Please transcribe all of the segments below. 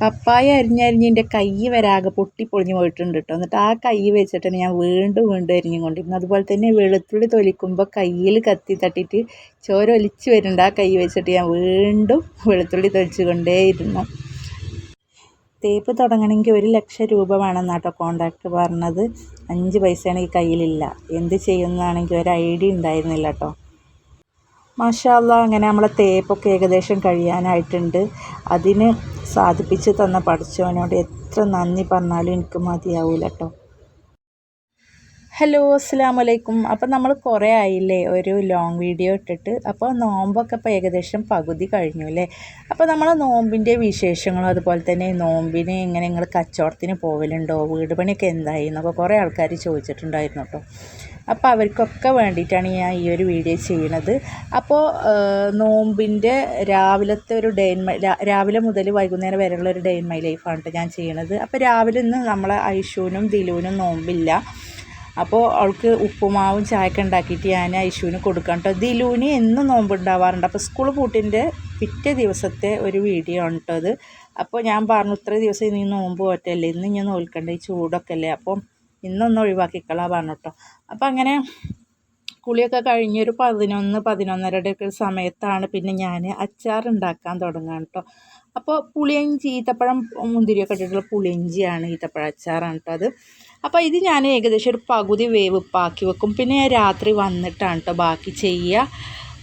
പപ്പായ അരിഞ്ഞരിഞ്ഞ് എന്റെ കൈ വരാകെ പൊട്ടി പൊളിഞ്ഞ് പോയിട്ടുണ്ട് കേട്ടോ എന്നിട്ട് ആ കൈ വെച്ചിട്ടാണ് ഞാൻ വീണ്ടും വീണ്ടും അരിഞ്ഞുകൊണ്ടിരുന്നത് അതുപോലെ തന്നെ വെളുത്തുള്ളി തൊലിക്കുമ്പോൾ കയ്യിൽ കത്തി തട്ടിയിട്ട് ചോര ഒലിച്ച് വരുന്നുണ്ട്. ആ കൈ വെച്ചിട്ട് ഞാൻ വീണ്ടും വെളുത്തുള്ളി തൊലിച്ചു കൊണ്ടേയിരുന്നു തേപ്പ് തുടങ്ങണമെങ്കിൽ ഒരു ലക്ഷം രൂപ വേണമെന്നാട്ടോ കോണ്ടാക്ട് പറഞ്ഞത്. അഞ്ച് പൈസയാണ് ഈ കയ്യിലില്ല. എന്ത് ചെയ്യുന്നതാണെങ്കിൽ ഒരു ഐഡിയ ഉണ്ടായിരുന്നില്ല കേട്ടോ മാഷാല്ല അങ്ങനെ നമ്മളെ തേപ്പൊക്കെ ഏകദേശം കഴിയാനായിട്ടുണ്ട്. അതിന് സാധിപ്പിച്ച് തന്ന പഠിച്ചവനോട് എത്ര നന്ദി പറഞ്ഞാലും എനിക്ക് മതിയാവില്ല കേട്ടോ ഹലോ അസ്സാം വലൈക്കും അപ്പോൾ നമ്മൾ കുറേ ആയില്ലേ? ഒരു ലോങ് വീഡിയോ ഇട്ടിട്ട്. അപ്പോൾ നോമ്പൊക്കെ ഇപ്പോൾ ഏകദേശം പകുതി കഴിഞ്ഞു അല്ലേ? അപ്പോൾ നമ്മൾ നോമ്പിന്റെ വിശേഷങ്ങളും അതുപോലെ തന്നെ നോമ്പിന് എങ്ങനെ നിങ്ങൾ കച്ചവടത്തിന് പോകലുണ്ടോ വീട് പണിയൊക്കെ എന്തായി എന്നൊക്കെ കുറേ ആൾക്കാർ ചോദിച്ചിട്ടുണ്ടായിരുന്നു കേട്ടോ. അപ്പോൾ അവർക്കൊക്കെ വേണ്ടിയിട്ടാണ് ഞാൻ ഈ ഒരു വീഡിയോ ചെയ്യണത്. അപ്പോൾ നോമ്പിന്റെ രാവിലത്തെ ഒരു ഡേ ഇൻ മൈ രാവിലെ മുതൽ വൈകുന്നേരം വരെയുള്ള ഒരു ഡേ ഇൻ മൈ ലൈഫാണ് ഞാൻ ചെയ്യണത്. അപ്പോൾ രാവിലെ ഇന്ന് നമ്മളെ ഐഷുവിനും ദിലുവിനും നോമ്പില്ല. അപ്പോൾ അവൾക്ക് ഉപ്പുമാവും ചായയൊക്കെ ഉണ്ടാക്കിയിട്ട് ഞാൻ ഐശുവിന് കൊടുക്കാം കേട്ടോ ദിലുവിന് എന്നും നോമ്പ് ഉണ്ടാവാറുണ്ട്. അപ്പോൾ സ്കൂൾ പൂട്ടിന്റെ പിറ്റേ ദിവസത്തെ ഒരു വീഡിയോ ആണ് കേട്ടോ അത് അപ്പോൾ ഞാൻ പറഞ്ഞു ഇത്ര ദിവസം ഇനി നോമ്പ് പോറ്റല്ലേ? ഇന്ന് ഞാൻ നോൽക്കണ്ട. ഈ ചൂടൊക്കെ അല്ലേ? അപ്പം ഇന്നൊന്ന് ഒഴിവാക്കിക്കളാ പറഞ്ഞു കേട്ടോ അപ്പം അങ്ങനെ കുളിയൊക്കെ കഴിഞ്ഞൊരു പതിനൊന്ന് പതിനൊന്നരയുടെ ഒക്കെ സമയത്താണ് പിന്നെ ഞാൻ അച്ചാർ ഉണ്ടാക്കാൻ തുടങ്ങാൻ കേട്ടോ അപ്പോൾ പുളിയഞ്ചി ഈത്തപ്പഴം മുന്തിരിയൊക്കെ ഇട്ടിട്ടുള്ള പുളിയഞ്ചിയാണ് ഈത്തപ്പഴ അച്ചാറാണ് കേട്ടോ അത്. അപ്പോൾ ഇത് ഞാൻ ഏകദേശം ഒരു പകുതി വേവിപ്പാക്കി വെക്കും. പിന്നെ രാത്രി വന്നിട്ടാണ് കേട്ടോ ബാക്കി ചെയ്യുക.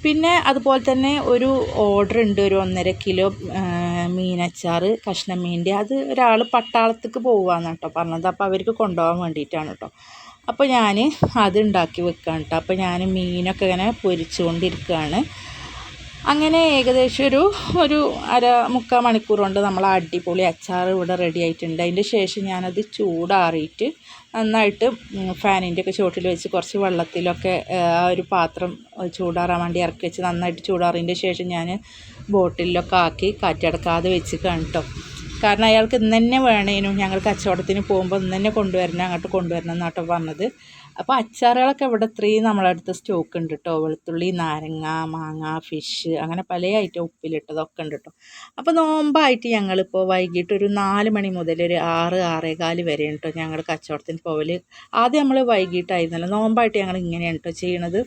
പിന്നെ അതുപോലെ തന്നെ ഒരു ഓർഡർ ഉണ്ട് ഒരു ഒന്നര കിലോ മീനച്ചാർ കഷ്ണം മീന്റെ. അത് ഒരാൾ പട്ടാളത്തേക്ക് പോവാന്ന് കേട്ടോ പറഞ്ഞത്. അപ്പോൾ അവർക്ക് കൊണ്ടുപോകാൻ വേണ്ടിയിട്ടാണ് കേട്ടോ അപ്പോൾ ഞാൻ അത് ഉണ്ടാക്കി വെക്കാം കേട്ടോ അപ്പോൾ ഞാൻ മീനൊക്കെ ഇങ്ങനെ പൊരിച്ചുകൊണ്ടിരിക്കുകയാണ്. അങ്ങനെ ഏകദേശം ഒരു ഒരു അര മുക്കാൽ മണിക്കൂർ കൊണ്ട് നമ്മൾ അടിപൊളി അച്ചാർ ഇവിടെ റെഡി ആയിട്ടുണ്ട്. അതിന്റെ ശേഷം ഞാനത് ചൂടാറിയിട്ട് നന്നായിട്ട് ഫാനിന്റെ ഒക്കെ ചുവട്ടിൽ വെച്ച് കുറച്ച് വെള്ളത്തിലൊക്കെ ആ ഒരു പാത്രം ചൂടാറാൻ വേണ്ടി ഇറക്കി വെച്ച് നന്നായിട്ട് ചൂടാറിയതിന്റെ ശേഷം ഞാൻ ബോട്ടിലൊക്കെ ആക്കി കാറ്റടക്കാതെ വെച്ച് കേട്ടോ കാരണം അയാൾക്ക് ഇന്ന് തന്നെ വേണേനു ഞങ്ങൾ കച്ചവടത്തിന് പോകുമ്പോൾ ഇന്ന് തന്നെ കൊണ്ടുവരണം അങ്ങോട്ട് കൊണ്ടുവരണം എന്നാട്ടോ പറഞ്ഞത്. അപ്പോൾ അച്ചാറുകളൊക്കെ ഇവിടെ ഇത്രയും നമ്മളടുത്ത് സ്റ്റോക്ക് ഉണ്ട് കേട്ടോ വെളുത്തുള്ളി നാരങ്ങ മാങ്ങ ഫിഷ് അങ്ങനെ പല ഐറ്റം ഉപ്പിലിട്ടതൊക്കെ ഉണ്ട് കേട്ടോ അപ്പോൾ നോമ്പായിട്ട് ഞങ്ങളിപ്പോൾ വൈകിട്ട് ഒരു നാല് മണി മുതൽ ഒരു ആറ് ആറേകാൽ വരെ കേട്ടോ ഞങ്ങൾ കച്ചവടത്തിന് പോവൽ ആദ്യം നമ്മൾ വൈകിട്ടായിരുന്നല്ലോ. നോമ്പായിട്ട് ഞങ്ങൾ ഇങ്ങനെയാണ് കേട്ടോ ചെയ്യണത്.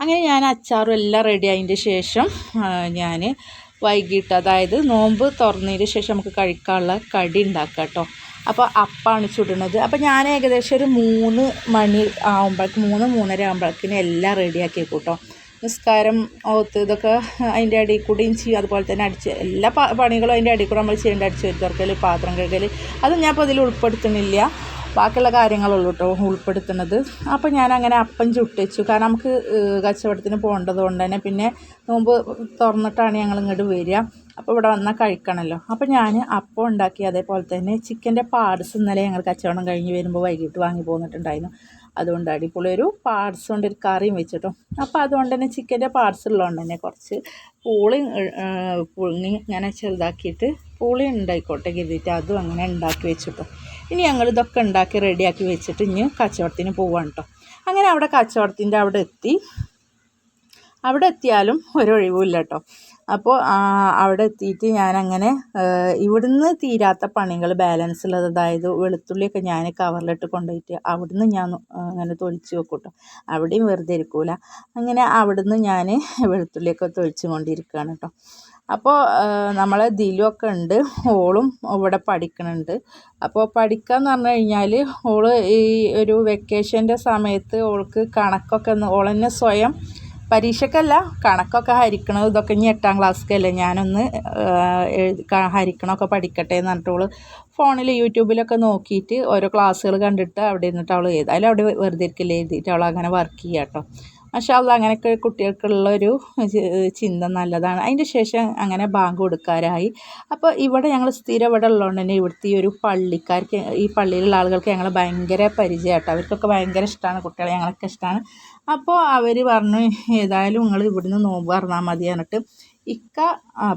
അങ്ങനെ ഞാൻ അച്ചാറും എല്ലാം റെഡി ആയതിന്റെ ശേഷം ഞാൻ വൈകിട്ട് അതായത് നോമ്പ് തുറന്നതിന് ശേഷം നമുക്ക് കഴിക്കാനുള്ള കടി ഉണ്ടാക്കാം കേട്ടോ അപ്പോൾ അപ്പാണ് ചുടുന്നത്. അപ്പോൾ ഞാൻ ഏകദേശം ഒരു മൂന്ന് മണി ആകുമ്പോഴേക്കും മൂന്ന് മൂന്നര ആകുമ്പോഴേക്കിനും എല്ലാം റെഡിയാക്കി കൂട്ടോ നിസ്കാരം ഓത്ത് ഇതൊക്കെ അതിന്റെ അടിയിൽ കൂടിയും ചെയ്യും. അതുപോലെ തന്നെ അടിച്ച് എല്ലാ പണികളും അതിന്റെ അടിയിൽ കൂടെ നമ്മൾ ചെയ്യേണ്ട അടിച്ച് വരുത്തർക്കൽ പാത്രം കഴുകൽ അത് ഞാൻ ഇപ്പോൾ അതിൽ ഉൾപ്പെടുത്തുന്നില്ല. ബാക്കിയുള്ള കാര്യങ്ങളുള്ളൂ കേട്ടോ ഉൾപ്പെടുത്തുന്നത്. അപ്പോൾ ഞാൻ അങ്ങനെ അപ്പം ചുട്ടിച്ചു. കാരണം നമുക്ക് കച്ചവടത്തിന് പോകേണ്ടത് കൊണ്ട് തന്നെ പിന്നെ നോമ്പ് തുറന്നിട്ടാണ് ഞങ്ങൾ ഇങ്ങോട്ട് വരിക. അപ്പോൾ ഇവിടെ വന്നാൽ കഴിക്കണമല്ലോ അപ്പോൾ ഞാൻ അപ്പം ഉണ്ടാക്കി അതേപോലെ തന്നെ ചിക്കന്റെ പാർട്സ് ഇന്നലെ ഞങ്ങൾ കച്ചവടം കഴിഞ്ഞ് വരുമ്പോൾ വൈകിട്ട് വാങ്ങി പോന്നിട്ടുണ്ടായിരുന്നു. അതുകൊണ്ട് അടിപൊളി ഒരു പാർട്സ് കൊണ്ട് ഒരു കറിയും വെച്ചിട്ടോ. അപ്പോൾ അതുകൊണ്ട് തന്നെ ചിക്കന്റെ പാർട്സ് ഉള്ളതുകൊണ്ട് തന്നെ കുറച്ച് പൂളി പുളിങ്ങി ഇങ്ങനെ ചെറുതാക്കിയിട്ട് പൂളി ഉണ്ടായിക്കോട്ടെ കരുതിയിട്ട് അതും അങ്ങനെ ഉണ്ടാക്കി വെച്ചിട്ടോ. ഇനി ഞങ്ങൾ ഇതൊക്കെ ഉണ്ടാക്കി റെഡിയാക്കി വെച്ചിട്ട് ഇനി കച്ചവടത്തിന് പോവാണ് കേട്ടോ അങ്ങനെ അവിടെ കച്ചവടത്തിന്റെ അവിടെ എത്തി. അവിടെ എത്തിയാലും ഒരു ഒഴിവുമില്ല കേട്ടോ അപ്പോൾ അവിടെ എത്തിയിട്ട് ഞാനങ്ങനെ ഇവിടുന്ന് തീരാത്ത പണികൾ ബാലൻസ് ഉള്ളത് അതായത് വെളുത്തുള്ളിയൊക്കെ ഞാൻ കവറിലിട്ട് കൊണ്ടുപോയിട്ട് അവിടുന്ന് ഞാൻ അങ്ങനെ തൊളിച്ച് വെക്കും കേട്ടോ അവിടെയും വെറുതെ ഇരിക്കൂല. അങ്ങനെ അവിടുന്ന് ഞാൻ വെളുത്തുള്ളിയൊക്കെ തൊളിച്ച് കൊണ്ടിരിക്കുകയാണ് കേട്ടോ അപ്പോൾ നമ്മളെ ദിലുവൊക്കെ ഉണ്ട്. ഓളും ഇവിടെ പഠിക്കുന്നുണ്ട് അപ്പോൾ പഠിക്കുക എന്ന് പറഞ്ഞു കഴിഞ്ഞാൽ ഓൾ ഈ ഒരു വെക്കേഷന്റെ സമയത്ത് ഓൾക്ക് കണക്കൊക്കെ ഓളെന്നെ സ്വയം പരീക്ഷക്കല്ല കണക്കൊക്കെ ഹരിക്കണം ഇതൊക്കെ ഇനി എട്ടാം ക്ലാസ്സിലല്ലേ ഞാനൊന്ന് ഹരിക്കണമൊക്കെ പഠിക്കട്ടെ എന്ന് പറഞ്ഞിട്ട് അവൾ ഫോണിൽ യൂട്യൂബിലൊക്കെ നോക്കിയിട്ട് ഓരോ ക്ലാസ്സുകൾ കണ്ടിട്ട് അവിടെ ഇരുന്നിട്ട് അവൾ ഏതായാലും അവിടെ വെറുതെ ഇരിക്കില്ല എഴുതിയിട്ട് അവൾ അങ്ങനെ വർക്ക് ചെയ്യാം കേട്ടോ മഷാല്ല അങ്ങനെയൊക്കെ കുട്ടികൾക്കുള്ളൊരു ചിന്ത നല്ലതാണ്. അതിന്റെ ശേഷം അങ്ങനെ ബാങ്ക് കൊടുക്കാറായി അപ്പോൾ ഇവിടെ ഞങ്ങൾ സ്ഥിരം ഇവിടെ ഉള്ളതുകൊണ്ട് തന്നെ ഇവിടുത്തെ ഈ ഒരു പള്ളിക്കാർക്ക് ഈ പള്ളിയിലുള്ള ആളുകൾക്ക് ഞങ്ങൾ ഭയങ്കര പരിചയമാട്ടോ അവർക്കൊക്കെ ഭയങ്കര ഇഷ്ടമാണ് കുട്ടികളെ ഞങ്ങളൊക്കെ ഇഷ്ടമാണ് അപ്പോൾ അവർ പറഞ്ഞു ഏതായാലും നിങ്ങൾ ഇവിടുന്ന് നോമ്പ് പറഞ്ഞാൽ മതി എന്നിട്ട് ഇക്ക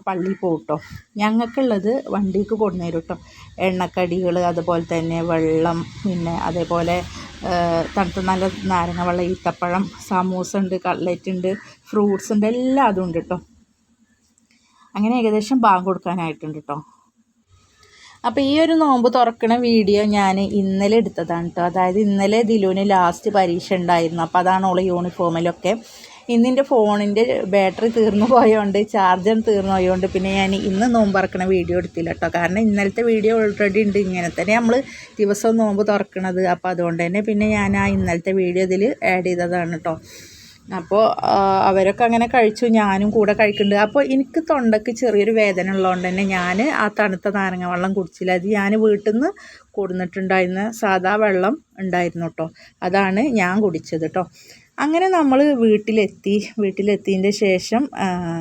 പള്ളി പോകട്ടോ ഞങ്ങൾക്കുള്ളത് വണ്ടിക്ക് കൊണ്ടുവരും കേട്ടോ എണ്ണക്കടികൾ അതുപോലെ തന്നെ വെള്ളം പിന്നെ അതേപോലെ തണുത്ത നല്ല നാരങ്ങ വെള്ളം ഈത്തപ്പഴം സമൂസ ഉണ്ട് കട്ട്ലറ്റ് ഉണ്ട് ഫ്രൂട്ട്സ് ഉണ്ട് എല്ലാം അതും ഉണ്ട് കേട്ടോ അങ്ങനെ ഏകദേശം ബാങ്ക് കൊടുക്കാനായിട്ടുണ്ട് കേട്ടോ അപ്പോൾ ഈ ഒരു നോമ്പ് തുറക്കണ വീഡിയോ ഞാൻ ഇന്നലെ എടുത്തതാണ് കേട്ടോ അതായത് ഇന്നലെ ദിലുവിന് ലാസ്റ്റ് പരീക്ഷ ഉണ്ടായിരുന്നു. അപ്പോൾ അതാണ് ഓൾ യൂണിഫോമിലൊക്കെ ഇന്നിന്റെ ഫോണിന്റെ ബാറ്ററി തീർന്നു പോയതുകൊണ്ട് ചാർജർ തീർന്നു പോയതുകൊണ്ട് പിന്നെ ഞാൻ ഇന്ന് നോമ്പ് തുറക്കണ വീഡിയോ എടുത്തില്ല കേട്ടോ കാരണം ഇന്നലത്തെ വീഡിയോ ഓൾറെഡി ഉണ്ട്. ഇങ്ങനെ തന്നെ നമ്മൾ ദിവസവും നോമ്പ് തുറക്കണത്. അപ്പോൾ അതുകൊണ്ട് തന്നെ പിന്നെ ഞാൻ ആ ഇന്നലത്തെ വീഡിയോ ഇതിൽ ആഡ് ചെയ്തതാണ് കേട്ടോ അപ്പോൾ അവരൊക്കെ അങ്ങനെ കഴിച്ചു. ഞാനും കൂടെ കഴിക്കുന്നുണ്ട് അപ്പോൾ എനിക്ക് തൊണ്ടയ്ക്ക് ചെറിയൊരു വേദന ഉള്ളതുകൊണ്ട് തന്നെ ഞാൻ ആ തണുത്ത നാരങ്ങ വെള്ളം കുടിച്ചില്ല. അത് ഞാൻ വീട്ടിൽ നിന്ന് കൊടുന്നിട്ടുണ്ടായിരുന്ന സാധാ വെള്ളം ഉണ്ടായിരുന്നു കേട്ടോ അതാണ് ഞാൻ കുടിച്ചത് കേട്ടോ അങ്ങനെ നമ്മൾ വീട്ടിലെത്തി വീട്ടിലെത്തിയതിന്റെ ശേഷം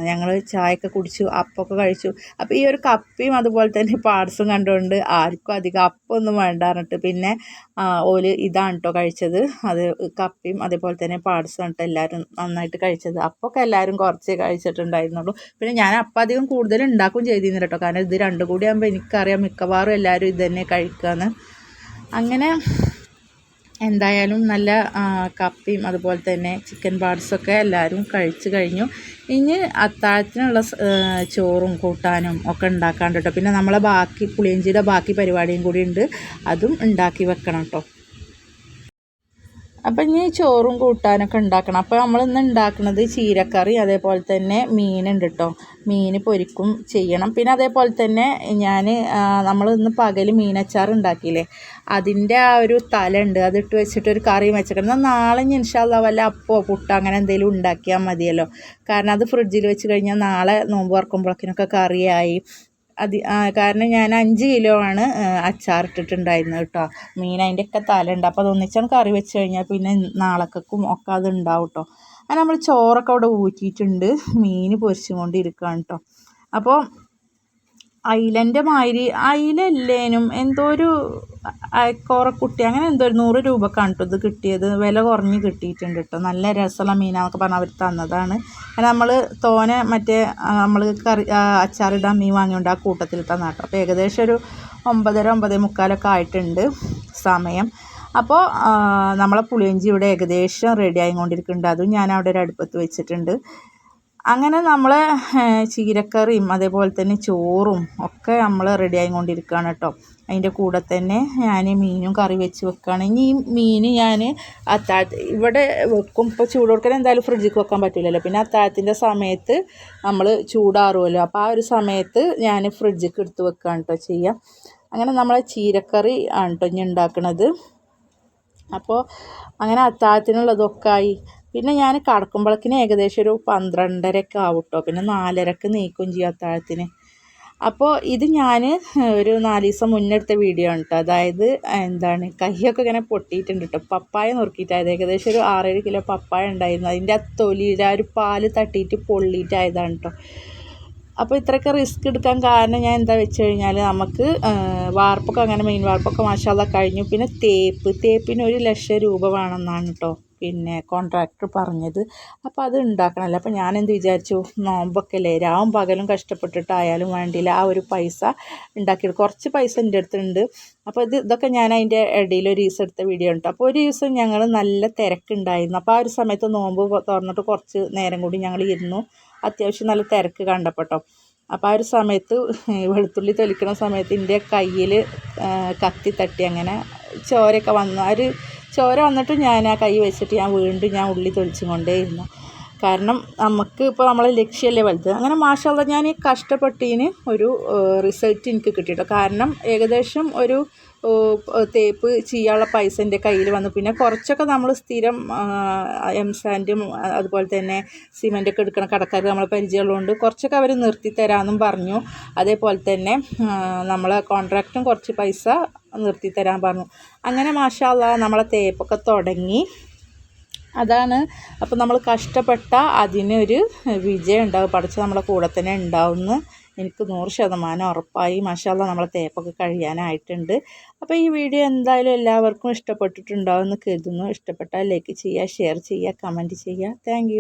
ഞങ്ങൾ ചായയൊക്കെ കുടിച്ചു അപ്പമൊക്കെ കഴിച്ചു. അപ്പോൾ ഈ ഒരു കപ്പയും അതുപോലെ തന്നെ പാർസും കണ്ടുകൊണ്ട് ആർക്കും അധികം അപ്പമൊന്നും വേണ്ട പിന്നെ ഓൽ ഇതാണ് കേട്ടോ കഴിച്ചത്. അത് കപ്പയും അതേപോലെ തന്നെ പാർസും കേട്ടോ എല്ലാവരും നന്നായിട്ട് കഴിച്ചത്. അപ്പമൊക്കെ എല്ലാവരും കുറച്ചേ കഴിച്ചിട്ടുണ്ടായിരുന്നുള്ളൂ. പിന്നെ ഞാൻ അപ്പം അധികം കൂടുതൽ ഉണ്ടാക്കും ചെയ്തിരുന്നില്ല കേട്ടോ കാരണം ഇത് രണ്ടും കൂടി ആകുമ്പോൾ എനിക്കറിയാം മിക്കവാറും എല്ലാവരും ഇത് തന്നെ കഴിക്കുകയെന്ന് അങ്ങനെ എന്തായാലും നല്ല കപ്പയും അതുപോലെ തന്നെ ചിക്കൻ പാർട്സൊക്കെ എല്ലാവരും കഴിച്ചു കഴിഞ്ഞു. ഇനി അത്താഴത്തിനുള്ള ചോറും കൂട്ടാനും ഒക്കെ ഉണ്ടാക്കാണ്ട് കേട്ടോ. പിന്നെ നമ്മളെ ബാക്കി പുളിയഞ്ചിയുടെ ബാക്കി പരിപാടിയും കൂടി ഉണ്ട്. അതും ഉണ്ടാക്കി വെക്കണം കേട്ടോ. അപ്പം ഇനി ചോറും കൂട്ടാനൊക്കെ ഉണ്ടാക്കണം. അപ്പോൾ നമ്മൾ ഇന്ന് ഉണ്ടാക്കുന്നത് ചീരക്കറി അതേപോലെ തന്നെ മീനുണ്ട് കേട്ടോ മീൻ പൊരിക്കും ചെയ്യണം. പിന്നെ അതേപോലെ തന്നെ ഞാൻ നമ്മൾ ഇന്ന് പകൽ മീനച്ചാർ ഉണ്ടാക്കിയില്ലേ? അതിന്റെ ആ ഒരു തല ഉണ്ട്. അതിട്ട് വെച്ചിട്ട് ഒരു കറി വെച്ചിട്ടുണ്ട് നാളെ ഇൻഷാല്ല വല്ല അപ്പോ പുട്ടോ അങ്ങനെ എന്തെങ്കിലും ഉണ്ടാക്കിയാൽ മതിയല്ലോ. കാരണം അത് ഫ്രിഡ്ജിൽ വെച്ച് കഴിഞ്ഞാൽ നാളെ നോമ്പ് വറക്കുമ്പോഴേക്കിനൊക്കെ കറിയായി. അത് കാരണം ഞാൻ അഞ്ച് കിലോ ആണ് അച്ചാറിട്ടിട്ടുണ്ടായിരുന്നത് കേട്ടോ. മീൻ അതിന്റെ ഒക്കെ തലയുണ്ട് അപ്പോൾ അതൊന്നിച്ചാണ് കറി വെച്ച് കഴിഞ്ഞാൽ പിന്നെ നാളേക്കും ഒക്കെ അത് ഉണ്ടാവും കേട്ടോ. അങ്ങനെ നമ്മൾ ചോറൊക്കെ അവിടെ ഊറ്റിയിട്ടുണ്ട്. മീൻ പൊരിച്ചും കൊണ്ടിരിക്കുകയാണ് കേട്ടോ. അപ്പോൾ അയിലന്റെ മാതിരി അയിലല്ലേനും എന്തോ ഒരു കോറക്കുട്ടി അങ്ങനെ എന്തോ ഒരു നൂറ് രൂപക്കാണ് കേട്ടോ ഇത് കിട്ടിയത്. വില കുറഞ്ഞ് കിട്ടിയിട്ടുണ്ട് കേട്ടോ നല്ല രസമുള്ള മീനാന്നൊക്കെ പറഞ്ഞാൽ അവർ തന്നതാണ്. അങ്ങനെ നമ്മൾ തോനെ മറ്റേ നമ്മൾ കറി അച്ചാറിടാൻ മീൻ വാങ്ങിയോണ്ട് ആ കൂട്ടത്തിൽ തന്ന കേട്ടോ അപ്പോൾ ഏകദേശം ഒരു ഒമ്പതര ഒമ്പതേ മുക്കാലൊക്കെ ആയിട്ടുണ്ട് സമയം. അപ്പോൾ നമ്മളെ പുളിയഞ്ചി ഇവിടെ ഏകദേശം റെഡി ആയിക്കൊണ്ടിരിക്കുന്നുണ്ട്. അതും ഞാൻ അവിടെ ഒരു അടുപ്പത്ത് വെച്ചിട്ടുണ്ട്. അങ്ങനെ നമ്മൾ ചീരക്കറിയും അതേപോലെ തന്നെ ചോറും ഒക്കെ നമ്മൾ റെഡി ആയിക്കൊണ്ടിരിക്കുകയാണ് കേട്ടോ. അതിന്റെ കൂടെ തന്നെ ഞാൻ മീനും കറി വെച്ച് വെക്കുകയാണ്. ഈ മീൻ ഞാൻ അത്താഴത്ത് ഇവിടെ വെക്കും. ഇപ്പോൾ ചൂട് കൊടുക്കാൻ എന്തായാലും ഫ്രിഡ്ജിൽ വെക്കാൻ പറ്റില്ലല്ലോ പിന്നെ അത്താഴത്തിന്റെ സമയത്ത് നമ്മൾ ചൂടാറുമല്ലോ അപ്പോൾ ആ ഒരു സമയത്ത് ഞാൻ ഫ്രിഡ്ജിൽ എടുത്ത് വെക്കുകയാണ് കേട്ടോ ചെയ്യുക അങ്ങനെ നമ്മൾ ചീരക്കറി ആണ് കേട്ടോ ഇനി ഉണ്ടാക്കുന്നത് അപ്പോൾ അങ്ങനെ അത്താഴത്തിനുള്ളതൊക്കെ ആയി. പിന്നെ ഞാൻ കടക്കുമ്പോഴേക്കിന് ഏകദേശം ഒരു പന്ത്രണ്ടരയൊക്കെ ആവും കേട്ടോ പിന്നെ നാലരക്ക് നീക്കും ചെയ്യും അത്താഴത്തിന്. അപ്പോൾ ഇത് ഞാൻ ഒരു നാല് ദിവസം മുന്നെടുത്ത വീഡിയോ ആണ് കേട്ടോ അതായത് എന്താണ് കൈയൊക്കെ ഇങ്ങനെ പൊട്ടിയിട്ടുണ്ട് കേട്ടോ പപ്പായ നുറുക്കിയിട്ടായത്. ഏകദേശം ഒരു ആറേഴ് കിലോ പപ്പായ ഉണ്ടായിരുന്നു. അതിന്റെ ആ തൊലിയിൽ ആ ഒരു പാൽ തട്ടിയിട്ട് പൊള്ളിയിട്ടായതാണ് കേട്ടോ അപ്പോൾ ഇത്രയൊക്കെ റിസ്ക് എടുക്കാൻ കാരണം ഞാൻ എന്താ വെച്ച് കഴിഞ്ഞാൽ നമുക്ക് വാർപ്പൊക്കെ അങ്ങനെ മെയിൻ വാർപ്പൊക്കെ മാഷാല കഴിഞ്ഞു. പിന്നെ തേപ്പ്. തേപ്പിന് ഒരു ലക്ഷം രൂപ വേണമെന്നാണ് കേട്ടോ പിന്നെ കോൺട്രാക്ടർ പറഞ്ഞത്. അപ്പോൾ അത് ഉണ്ടാക്കണമല്ലോ അപ്പോൾ ഞാൻ എന്ത് വിചാരിച്ചു? നോമ്പൊക്കെ അല്ലേ? രാവും പകലും കഷ്ടപ്പെട്ടിട്ടായാലും വേണ്ടിയില്ല ആ ഒരു പൈസ ഉണ്ടാക്കി കുറച്ച് പൈസ എന്റെ അടുത്തുണ്ട്. അപ്പോൾ ഇത് ഇതൊക്കെ ഞാൻ അതിന്റെ ഇടയിൽ ഒരു ദിവസം എടുത്ത വീഡിയോ ഉണ്ട് അപ്പോൾ ഒരു ദിവസം ഞങ്ങൾ നല്ല തിരക്കുണ്ടായിരുന്നു. അപ്പോൾ ആ ഒരു സമയത്ത് നോമ്പ് തുറന്നിട്ട് കുറച്ച് നേരം കൂടി ഞങ്ങൾ ഇരുന്നു. അത്യാവശ്യം നല്ല തിരക്ക് കണ്ടപ്പെട്ടോ. അപ്പോൾ ആ ഒരു സമയത്ത് വെളുത്തുള്ളി തൊലിക്കുന്ന സമയത്ത് എന്റെ കയ്യിൽ കത്തി തട്ടി അങ്ങനെ ചോരയൊക്കെ വന്നു. ആ ഒരു ചോര വന്നിട്ട് ഞാൻ ആ കൈ വെച്ചിട്ട് ഞാൻ വീണ്ടും ഞാൻ ഉള്ളി തൊളിച്ചും കൊണ്ടേയിരുന്നു. കാരണം നമുക്ക് ഇപ്പോൾ നമ്മളെ ലക്ഷ്യമല്ലേ വലുത്. അങ്ങനെ മാഷല്ല ഞാൻ കഷ്ടപ്പെട്ടതിന് ഒരു റിസൾട്ട് എനിക്ക് കിട്ടിയിട്ടോ? കാരണം ഏകദേശം ഒരു തേപ്പ് ചെയ്യാനുള്ള പൈസ എന്റെ കയ്യിൽ വന്നു. പിന്നെ കുറച്ചൊക്കെ നമ്മൾ സ്ഥിരം എം സാൻഡും അതുപോലെ തന്നെ സിമെന്റൊക്കെ എടുക്കണ കടക്കാർ നമ്മളെ പരിചയമുള്ളതുകൊണ്ട് കുറച്ചൊക്കെ അവർ നിർത്തി തരാമെന്നും പറഞ്ഞു. അതേപോലെ തന്നെ നമ്മളെ കോൺട്രാക്റ്റും കുറച്ച് പൈസ നിർത്തി തരാൻ പറഞ്ഞു. അങ്ങനെ മാഷാല്ല നമ്മളെ തേപ്പൊക്കെ തുടങ്ങി. അതാണ് അപ്പോൾ നമ്മൾ കഷ്ടപ്പെട്ട അതിനൊരു വിജയം ഉണ്ടാവും പഠിച്ച നമ്മളെ കൂടെ തന്നെ ഉണ്ടാവുമെന്ന് എനിക്ക് നൂറ് ശതമാനം ഉറപ്പായി. മഷാല്ല നമ്മളെ തേപ്പൊക്കെ കഴിയാനായിട്ടുണ്ട് അപ്പോൾ ഈ വീഡിയോ എന്തായാലും എല്ലാവർക്കും ഇഷ്ടപ്പെട്ടിട്ടുണ്ടാവും എന്ന് കരുതുന്നു. ഇഷ്ടപ്പെട്ടാൽ ലൈക്ക് ചെയ്യുക ഷെയർ ചെയ്യുക കമന്റ് ചെയ്യുക. താങ്ക്